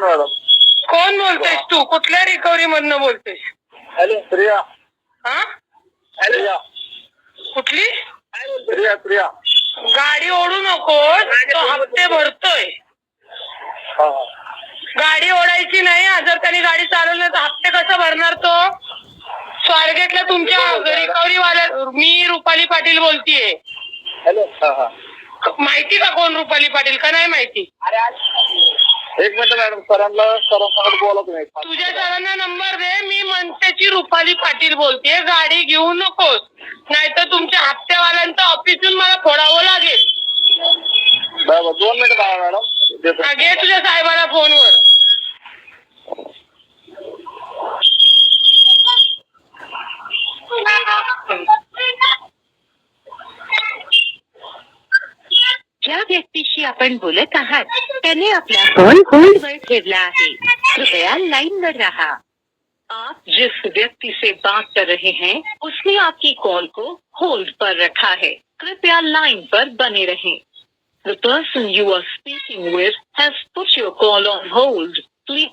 बोला मॅडम? कोण बोलतोयस तू? कुठल्या रिकव्हरी मधनं बोलतोयस हॅलो प्रिया हा? प्रिया कुठली? प्रिया प्रिया गाडी ओढू नकोस तो हप्ते भरतोय. हा. हा. गाडी ओढायची नाही जर त्यांनी गाडी चालवली नाही तर हप्ते कसं भरणार तो? स्वारगेटला तुमच्या रिकव्हरी वाल्या मी रुपाली पाटील बोलतीये. हॅलो माहिती का कोण रुपाली पाटील? का नाही माहिती? एक मिनिट मॅडम सरांना सरांसोबत बोला तुम्ही. तुझ्या सरांना नंबर दे मी मनसेची रुपाली पाटील बोलते. गाडी घेऊ नकोस. नाहीतर तुमच्या हप्त्यावाल्यांचं ऑफिस येऊन मला फोडावं लागेल. बरोबर दोन मिनिट थांबा मॅडम. देतो. घे तुझ्या साहेबाला फोनवर. आपण बोलत आहात. त्याने आपला फ़ोन होल्डवर ठेवला आहे. कृपया लाइन पर रहा. आप जिस व्यक्ति से बात कर रहे हैं उसने आपकी कॉल को होल्ड पर रखा है. कृपया लाइन पर बने रहें. The person you are speaking with has put your call on hold. Please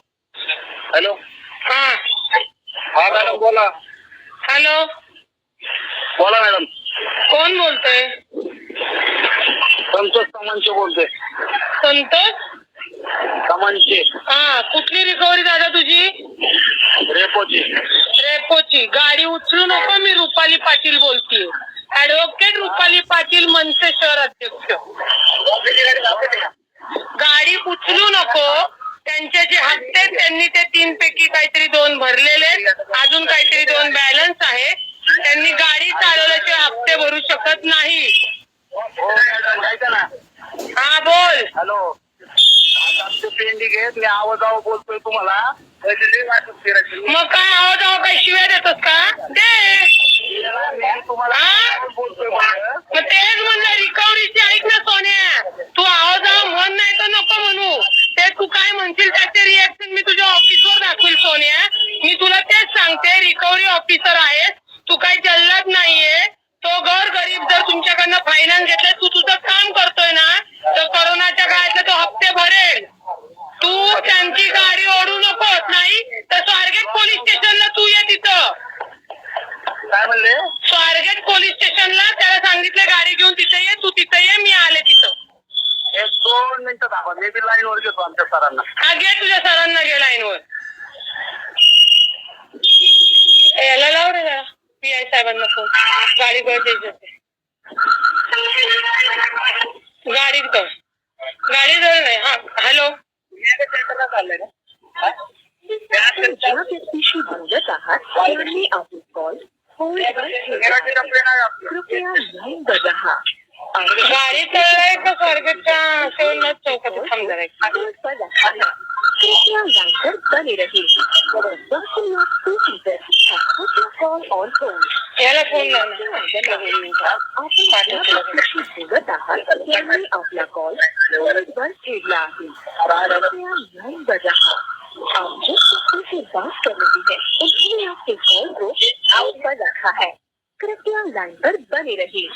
hello हा। हा मॅडम बोला। हॅलो बोला मॅडम। कोण बोलतोय संतोष सामानचे बोलते संतोष? सामानचे हा कुठली रिकव्हरी दादा तुझी? रेपोची. रेपोची. गाडी उचलू नको मी रुपाली पाटील बोलतीये. ऍडव्होकेट रुपाली पाटील मनसे शहर अध्यक्ष. गाडी उचलू नको. त्यांचे जे हप्ते आहेत, त्यांनी ते तीन पैकी काहीतरी दोन भरलेले आहेत. अजून काहीतरी दोन बॅलन्स आहे. त्यांनी गाडी चालवल्याचे हप्ते भरू शकत नाही. हो हा बोल. हॅलो. आमचे पेंडिंग आहेत मी आवाज आवाज बोलतोय तुम्हाला. मग काय आवाज आवाज काय शिव्या देतोस का दे मी तुम्हाला हा? बोलतोय म्हणलं. मग तेच म्हणलं रिकव्हरीची ऐक ना सोन्या तू आवाज आवाज म्हण नाही तर नको म्हणू ते तू काय म्हणशील त्याचे रिॲक्शन मी तुझ्या ऑफिसवर दाखवेल सोन्या मी तुला तेच सांगते रिकव्हरी ऑफिसर आहेस तू काही जल्लाद नाहीये तो घर गरीब जर तुमच्याकडनं फायनान्स घेतला तू तुझं काम करतोय ना तर कोरोनाच्या काळातले तो हप्ते भरेल तू त्यांची गाडी ओढू नकोस नाही तर स्वारगेट पोलीस स्टेशनला तू ये तिथं काय म्हणले स्वारगेट पोलीस स्टेशनला त्याला सांगितलं गाडी घेऊन तिथे ये तू तिथे ये मी आले तिथं एक दोन मिनिटं थांबा मी बी लाईन वर घेतो आमच्या सरांना. हा घे तुझ्या सरांना घे लाईनवर याला लाव रे जरा. पी आय साहेबांना फोन गाडी गाडीत कर गाडी जवळ नाही. हा हॅलो. ज्या व्यक्तीशी बोलत आहात त्याने कॉल होल्डवर ठेवला आहे कृपया रहा गाडी चढलाय का स्वारगेटच्या शिवनाथ चौकात थांब जरा एक. फोन पर रखा है कृपया लाइन पर बने रहिए The person you are speaking with has put your call on hold. याला फोन लाव ना. आपण ज्या व्यक्तीशी बोलत आहात त्यांनी आपला कॉल होल्डवर ठेवला आहे कृपया लाइन पर रहा आप जिस व्यक्ति से बात कर रही है उन्होंने आपके कॉल को होल्ड पर रखा है कृपया लाइन पर बने रहिए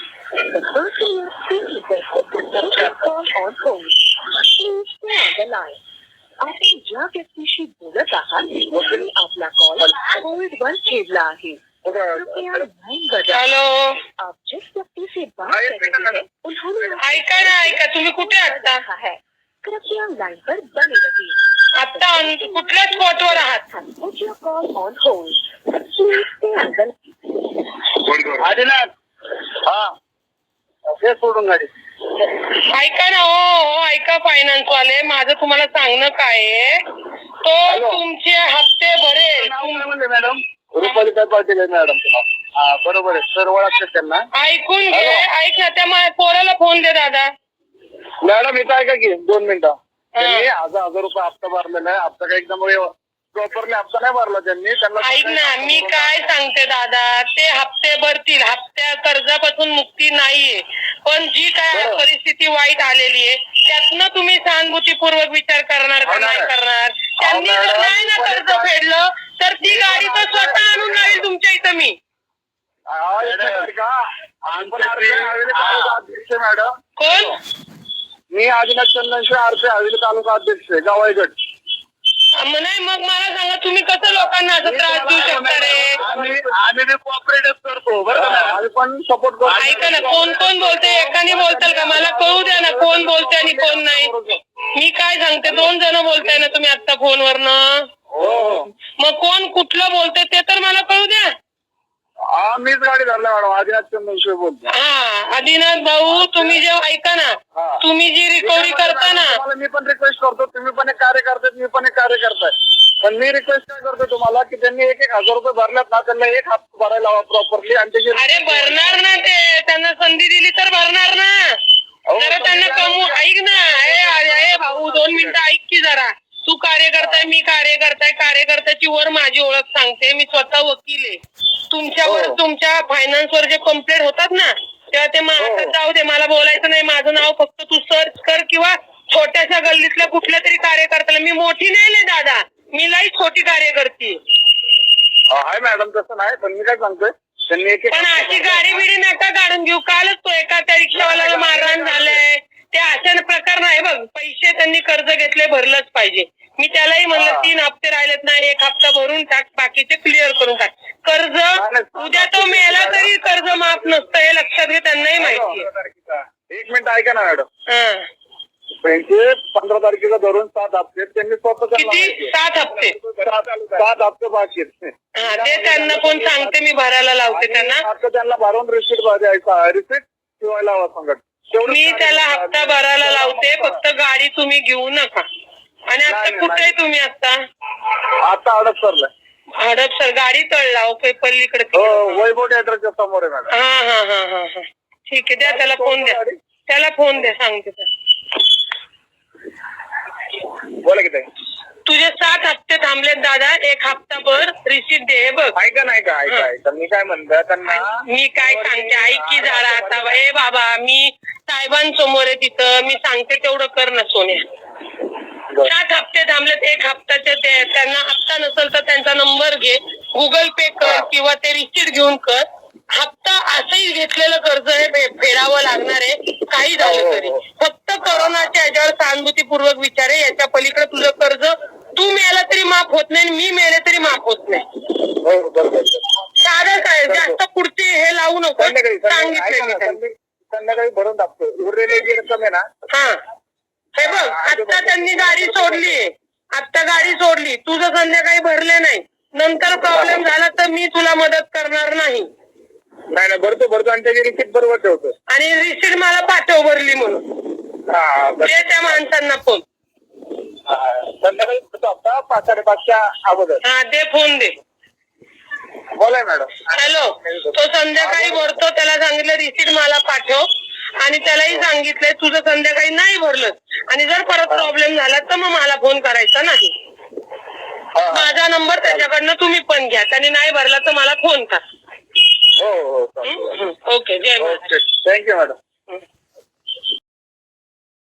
ठेवला आहे. हॅलो आप जिस व्यक्ति से बात कर रहे हैं उन्होंने आपको ऐका ना ऐका तुम्ही कुठे आता? रखा है। कृपया लाइन पर बने रहिए। कुठल्या स्पॉटवर आहात? on the Adinath. हा। हे सोडून गाडी। ऐका ना हो हो ऐका फायनान्स वाले माझं तुम्हाला सांगणं काय आहे? तो. तुमचे हप्ते भरेल. मॅडम रुपाली काय पाटील आहे मॅडम तुला. हा बरोबर आहे. सर ओळखते त्यांना. ऐकून घे. ऐक ना त्या मा- पोराला फोन दे दादा. मॅडम इथं ऐका की दोन मिनिटं. त्यांनी हजार हजार रुपये हप्ता भरलेला आहे. हप्ता काय एकदम प्रॉपरली हप्ता नाही भरला त्यांनी. त्यांना ऐक ना मी काय सांगते दादा? ते हप्ते भरतील. हप्त्या कर्जापासून मुक्ती नाहीये. पण जी काय. परिस्थिती वाईट आलेली आहे त्यातनं तुम्ही सहानुभूतीपूर्वक विचार करणार का हो. नाही. करणार? त्यांनी जर मॅडम, नाही ना पण कर्ज काय- फेडलं तर ती गाडी तर स्वतः आणून लावेल तुमच्या इथं मी हा, एक मिनिट का आमचे आरपी हवेली तालुका अध्यक्ष आहे, मॅडम कोण मी आदिनाथ चंदनशी आरपी हवेली तालुका अध्यक्ष आहे गावाईगड. मग नाही मग मला सांगा तुम्ही कसं लोकांना असं त्रास देऊ शकता रे? आम्ही कॉपरेटच करतो बरं का आम्ही पण सपोर्ट करतो. ऐका ना कोण कोण बोलते? एकाने बोलताल का? मला कळू द्या ना कोण बोलते आणि कोण नाही. मी काय सांगते? दोन जण बोलताय ना तुम्ही आता फोनवरनं. हो. हो मग कोण कुठलं बोलते ते तर मला कळू द्या. हा मीच गाडी धरला मॅडम. आदिनाथ चंद्रशिव बोलतो. हा आदिनाथ भाऊ तुम्ही जेव्हा ऐका ना. तुम्ही जी रिकव्हरी करता ना. तुम्हाला मी पण रिक्वेस्ट करतो तुम्ही पण एक कार्य करताय मी पण एक कार्य करताय. पण मी रिक्वेस्ट काय करतो तुम्हाला की त्यांनी एक एक हजार रुपये भरल्यात ना त्यांना एक हप्ता भरायला हवा प्रॉपरली आणि त्याची अरे भरणार ना ते. त्यांना संधी दिली तर भरणार ना. जरा त्यांना कमवू ऐक ना. अरे ए भाऊ दोन मिनिटं ऐक की जरा. तू कार्यकर्ता मी कार्यकर्ता कार्यकर्त्याची वर माझी ओळख सांगते. मी स्वतः वकील आहे. तुमच्यावर हो. तुमच्या फायनान्स वर जे कंप्लेंट होतात ना तेव्हा ते मा- हो. जाऊ दे मला बोलायचं नाही. माझं नाव फक्त तू सर्च कर किंवा छोट्याशा गल्लीतल्या कुठल्या तरी कार्यकर्त्याला. मी मोठी नाही ना दादा. मी लई छोटी कार्यकर्ती आहे मॅडम तसं नाही पण मी काय सांगतोय त्यांनी एक पण अशी गाडी बिडी नका काढून घेऊ. कालच तो एका त्या रिक्षावाल्याला मारहाण झालंय. ते अशा प्रकार नाही बघ. पैसे त्यांनी कर्ज घेतले भरलंच पाहिजे. मी त्यालाही म्हणलं. तीन हप्ते राहिलेत ना एक हप्ता भरून टाक बाकीचे क्लिअर करून टाक. कर्ज. उद्या तो मेला तरी कर्ज माफ नसतं हे लक्षात घे त्यांनाही माहिती एक मिनिट ऐका ना मॅडम. त्यांचे पंधरा तारखेला धरून सात हप्ते. त्यांनी स्वतः किती? सात हप्ते. सात हप्ते बाकी हा ते त्यांना कोण सांगते मी भरायला लावते त्यांना. त्यांना भरून रिसिट द्यायचा रिसिट हवा सांगत तेवढं मी त्याला हप्ता भरायला लावते फक्त गाडी तुम्ही घेऊ नका. आणि आता नाही, कुठे आहे नाही. तुम्ही आता? आता अडक सरलाय हडपसर गाडी तळला हो पे- पल्लीकडे हो. वैभव थिएटरच्या समोर आहे मॅडम. हा हा हा हा हा. ठीक आहे द्या त्याला फोन द्या. त्याला फोन द्या सांगते त्याला. बोला की ताई. तुझे सात हप्ते थांबलेत दादा. एक हप्ता भर रिसीट दे हे बघ. ऐका ना ऐका ऐका ऐका मी काय म्हणतो त्यांना मी काय सांगते? ऐक की जरा आता. ए बाबा मी साहेबांसमोर आहे तिथं. मी सांगते तेवढं कर ना सोन्या. सात हप्ते थांबलेत एक हप्ताचे ते त्यांना हप्ता नसेल तर त्यांचा नंबर घे गुगल पे कर किंवा ते रिसीट घेऊन कर. हप्ता असंही घेतलेलं कर्ज फे- फेडावं लागणार आहे. काही झालं तरी. फक्त करोनाच्या याच्यावर सहानुभूतीपूर्वक विचार आहे. याच्या पलीकडे तुझं कर्ज तू मेला तरी माफ होत नाही आणि मी मेले तरी माफ होत नाही. हो बरोबर बरोबर. साधं काय जास्त पुढचे हे लावू नको. सांगितलं संध्याकाळी भरून टाकतो. उरलेली जी रक्कम आहे ना हा. हे बघ आता त्यांनी गाडी सोडली. आता गाडी सोडली. तुझं संध्याकाळी भरले नाही. नंतर प्रॉब्लेम झाला तर मी तुला मदत करणार नाही. नाही नाही भरतो भरतो. आणि त्याची रिसिट बरोबर ठेवतो. आणि रिसीट मला पाठव भरली म्हणून. हा बरं. दे त्या माणसांना फोन. हा, संध्याकाळी भरतो हप्ता पाच साडेपाचच्या अगोदर. हा दे फोन दे. बोलाय मॅडम. हॅलो तो संध्याकाळी भरतो त्याला सांगितलं रिसीट मला पाठव. आणि त्यालाही सांगितलंय तुझं संध्याकाळी नाही भरलं. आणि जर परत प्रॉब्लेम झाला तर मग मला फोन करायचा नाही. हा. माझा नंबर त्याच्याकडनं तुम्ही पण घ्या. त्याने नाही भरला तर मला फोन करा. हो हो. ओके जय Maharaj. Okay thank you madam